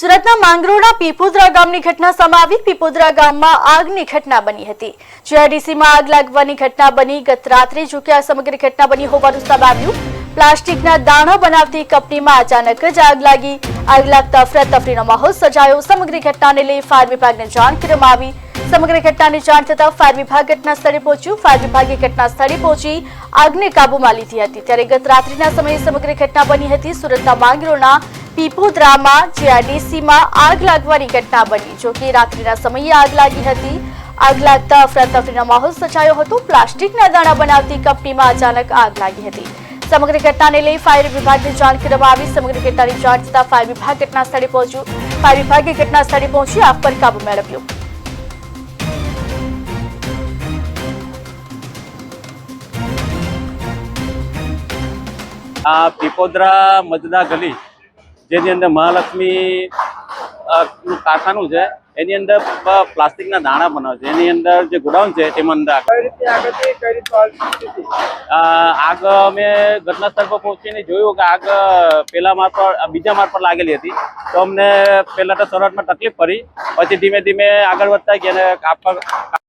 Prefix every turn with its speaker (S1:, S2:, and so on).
S1: સુરતના માંગરોળના પીપોદરા ગામની ઘટના સામે પીપોદરા ગામમાં આગની ઘટના બની હતી. જીઆઈડીસીમાં આગ લાગવાની ઘટના બની. ગત રાત્રે જો કે આ સમગ્ર ઘટના બની હોવાનું સામે આવ્યું. પ્લાસ્ટિકના દાણા બનાવતી કંપનીમાં અચાનક જ આગ લાગી. આગ લાગતા અફરાતફરીનો માહોલ સર્જાયો. સમગ્ર ઘટનાને લઈ ફાયર વિભાગને જાણ કરવામાં આવી. સમગ્ર ઘટનાની જાણ થતાં ફાયર વિભાગ ઘટના સ્થળે પહોંચ્યું. ફાયર વિભાગે ઘટના સ્થળે પહોંચી આગને કાબૂમાં લીધી હતી. ત્યારે ગત રાત્રિના સમયે સમગ્ર ઘટના બની હતી. સુરતના માંગરોળના પીપોદરામાં જીઆરડીસીમાં આગ લાગવાની ઘટના બની. જો કે રાત્રિના સમયે આગ લાગી હતી. આગ લાગતા અફરાતફરીનો માહોલ સચાયો હતો. પ્લાસ્ટિકના દાણા બનાવતી કંપનીમાં અચાનક આગ લાગી હતી. સમગ્ર ઘટનાને લઈ ફાયર વિભાગને જાણ કરવામાં આવી. સમગ્ર ઘટનાની જાણ થતાં ફાયર વિભાગ ઘટના સ્થળે પહોંચ્યું. ફાયર વિભાગે ઘટના સ્થળે પહોંચી આગ પર કાબુ મેળવ્યો.
S2: આ પીપોદરા મજદા ગલી જેની અંદર મહાલક્ષ્મી કારખાનું છે એની અંદર પ્લાસ્ટિક પ્લાસ્ટિકના દાણા બનાવે છે. એની અંદર જે ગોડાઉન છે તેમાં અંદર આગ. અમે ઘટના સ્થળ પર પહોંચીને જોયું કે આગ પેલા માર્ગ પર બીજા માર્ગ પર લાગેલી હતી. તો અમને પહેલા તો શરૂઆતમાં તકલીફ પડી. પછી ધીમે ધીમે આગળ વધતા ગયા અને